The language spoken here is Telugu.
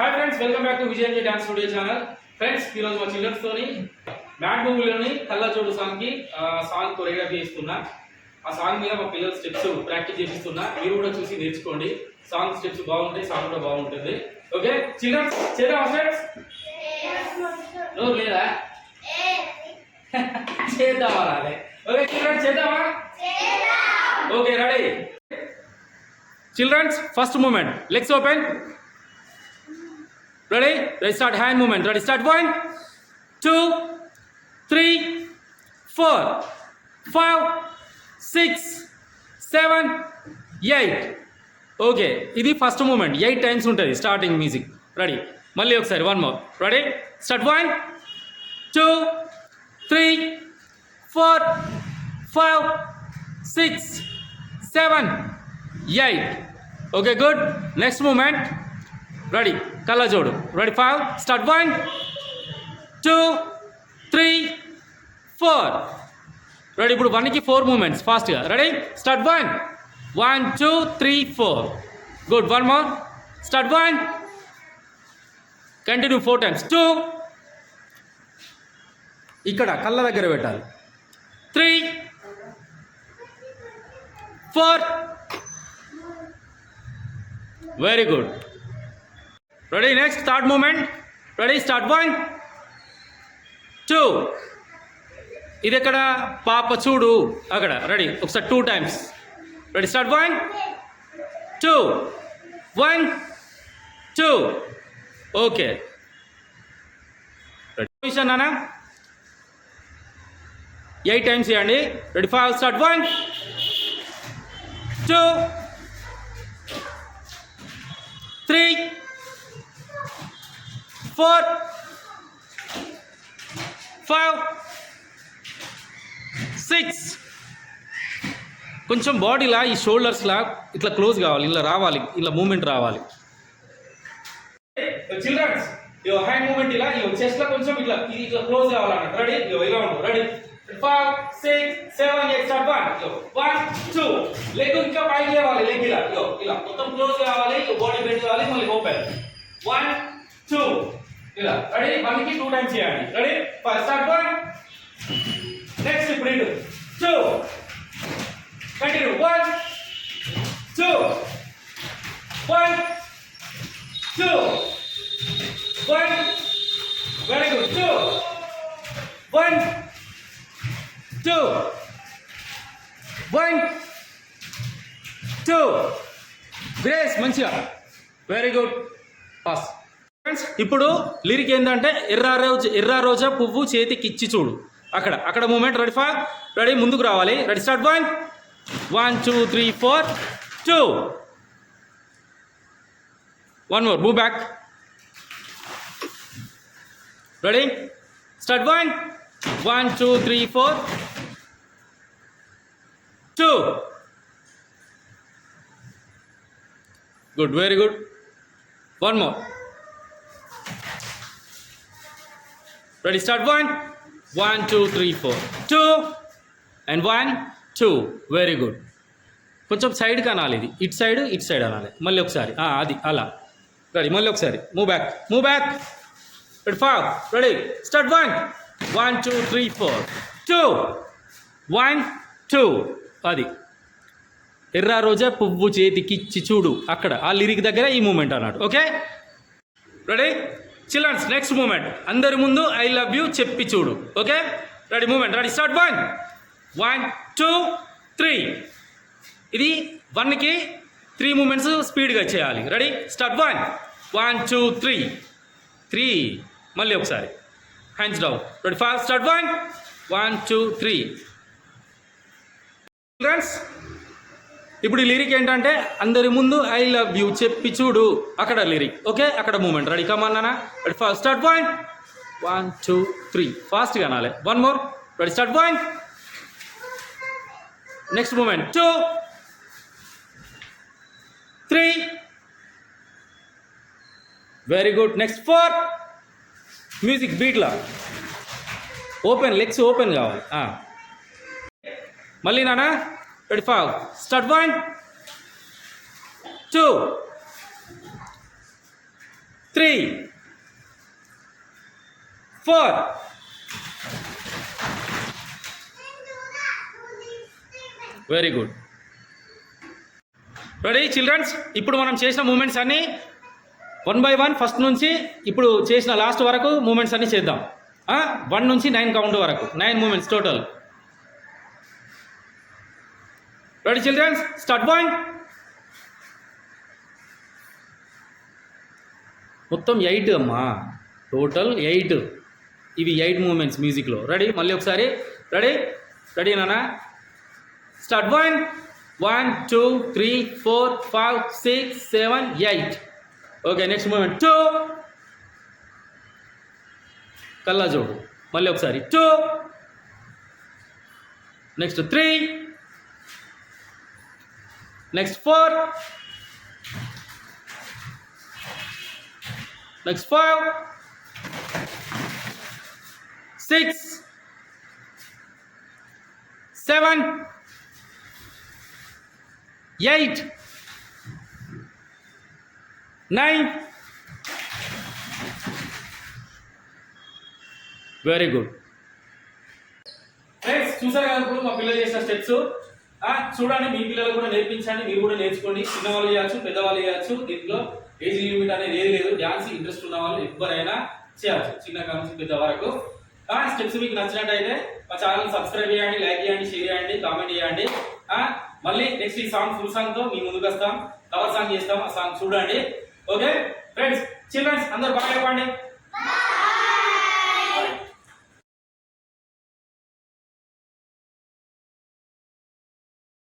Hi friends welcome back to Vijay dance studio channel friends ఈరోజు మా చిల్డ్రన్స్ తోని మ్యాట్ మూవీలోని కళ్ళచోడు సాంగ్కి సాంగ్ కొరియోగ్రఫీ చేస్తున్నా. ఆ సాంగ్ మీద మా పిల్లలు స్టెప్స్ ప్రాక్టీస్ చేపిస్తున్నా. మీరు కూడా చూసి నేర్చుకోండి. సాంగ్ స్టెప్స్ బాగుంటాయి సాంగ్ కూడా బాగుంటుంది. ఓకే చిల్డ్రన్స్ చేద్దాం ఫ్రెండ్స్ నోరు లేదా? చేద్దామా రాలే. ఓకే చిల్డ్రన్స్ చేద్దామా? Okay ready childrens first moment legs open Ready? Let's start hand movement. Ready? Start one, two, three, four, five, six, seven, eight. Okay ఇది ఫస్ట్ మూమెంట్ ఎయిట్ టైమ్స్ ఉంటుంది స్టార్టింగ్ మ్యూజిక్ రెడీ మళ్ళీ ఒకసారి one more ready start one two three four five six seven eight okay good next moment ready కళ్ళ చూడు ready five start one two three four ready ఇప్పుడు వన్కి ఫోర్ మూమెంట్స్ ఫాస్ట్గా ready start one one two three four good one more start one continue four times two ఇక్కడ కళ్ళ దగ్గర పెట్టాలి. Three four very good ready next third moment ready start one two ఇది ఎక్కడ? పాప చూడు. అక్కడ రెడీ ఒకసారి two times ready start one two one two okay ready నాన్న ఎయిట్ టైమ్స్ చేయండి. Ready five start one two three four. Five. Six. కొంచెం బాడీలా ఈ షోల్డర్స్లా ఇట్లా క్లోజ్ కావాలి ఇలా రావాలి ఇలా మూమెంట్ రావాలి. చిల్డ్రన్స్ హ్యాండ్ మూమెంట్ ఇలా చెస్ట్లో కొంచెం ఇట్లా ఇది ఇట్లా క్లోజ్ కావాలన్నట్టు. రెడీ ఇలా ఉండు ready five six seven eight start one one two leg ఇంకా పైకి లేవాలి లెగ్ ఇలా. ఇలా. మొత్తం క్లోజ్ కావాలి బాడీ బెండ్ కావాలి మళ్ళీ ఓపెన్ వన్ టూ ఇలా రెడీ వన్కి టూ టైమ్స్ చేయండి ready first start one next ఇప్పుడు ఇటు two continue one two one two one very good two one two one two grace మంచిగా వెరీ గుడ్ పాస్ ఫ్రెండ్స్ ఇప్పుడు లిరిక్ ఏంటంటే ఎర్ర రోజు ఎర్ర రోజా పువ్వు చేతికి ఇచ్చి చూడు. అక్కడ అక్కడ మూమెంట్ రెడీ ఫా రెడీ ముందుకు రావాలి. Ready start one one two three four two one more move back ready start one one two three four two good very good one more ready start one one two three four two and one two very good కొంచెం సైడ్కి అనాలి ఇది. ఇటు సైడ్ ఇటు సైడ్ అనాలి. మళ్ళీ ఒకసారి. అది అలా. రెడీ మళ్ళీ ఒకసారి. Move back move back ready five ready start one one two three four two one two అది. ఎర్ర రోజా పువ్వు చేతికిచ్చి చూడు. అక్కడ. ఆ లిరిక్ దగ్గర ఈ మూమెంట్ అన్నాడు. Okay ready children's next movement అందరి ముందు ఐ లవ్ యూ చెప్పి చూడు. Okay ready movement ready start one one two three ఇది వన్కి త్రీ మూమెంట్స్ స్పీడ్గా చేయాలి. Ready start one one two three three మళ్ళీ ఒకసారి. Hands down ready fast start one one two three children's ఇప్పుడు ఈ లిరిక్ ఏంటంటే అందరి ముందు ఐ లవ్ యూ చెప్పి చూడు. అక్కడ లిరిక్ ఓకే అక్కడ movement ready కమన్నానా ready first start point one two three ఫాస్ట్గా అనాలి. One more ready start point next movement two three very good next four music బీట్లా open legs open కావాలి. మళ్ళీ నానా. Ready five start one two three four very good ready children's ఇప్పుడు మనం చేసిన మూమెంట్స్ అన్నీ వన్ బై వన్ ఫస్ట్ నుంచి ఇప్పుడు చేసిన లాస్ట్ వరకు మూమెంట్స్ అన్నీ చేద్దాం. వన్ నుంచి నైన్ కౌంట్ వరకు. Nine movements total ready children's start point మొత్తం ఎయిట్ అమ్మా. Total eight. ఇవి ఎయిట్ మూమెంట్స్ మ్యూజిక్లో. రెడీ మళ్ళీ ఒకసారి. రెడీ రెడీ నానా start one one two three four five six seven eight okay next movement two కల్లా జోడు. మళ్ళీ ఒకసారి. Two next three next four. Next five. Six. Seven. Eight. Nine. Very good. Friends చూసారు కదా ఇప్పుడు మా పిల్లలు చేసిన స్టెప్స్. చూడండి మీ పిల్లలు కూడా నేర్పించండి మీరు కూడా నేర్చుకోండి. చిన్నవాళ్ళు చేయొచ్చు పెద్దవాళ్ళు చేయొచ్చు. దీంట్లో ఏజ్ లిమిట్ అనేది ఏది లేదు. డాన్స్ ఇంట్రెస్ట్ ఉన్న వాళ్ళు ఎవరైనా చేయొచ్చు. చిన్న నుంచి పెద్ద వరకు. స్టెప్స్ మీకు నచ్చినట్టయితే మా ఛానల్ సబ్స్క్రైబ్ చేయండి లైక్ చేయండి షేర్ చేయండి కామెంట్ చేయండి. మళ్ళీ నెక్స్ట్ ఈ సాంగ్ ఫుల్ సాంగ్తో మీ ముందుకు వస్తాం. కవర్ సాంగ్ చేస్తాం. ఆ సాంగ్ చూడండి. ఓకే? ఫ్రెండ్స్ చిల్డ్రన్స్ అందరు బాగా చెప్పండి.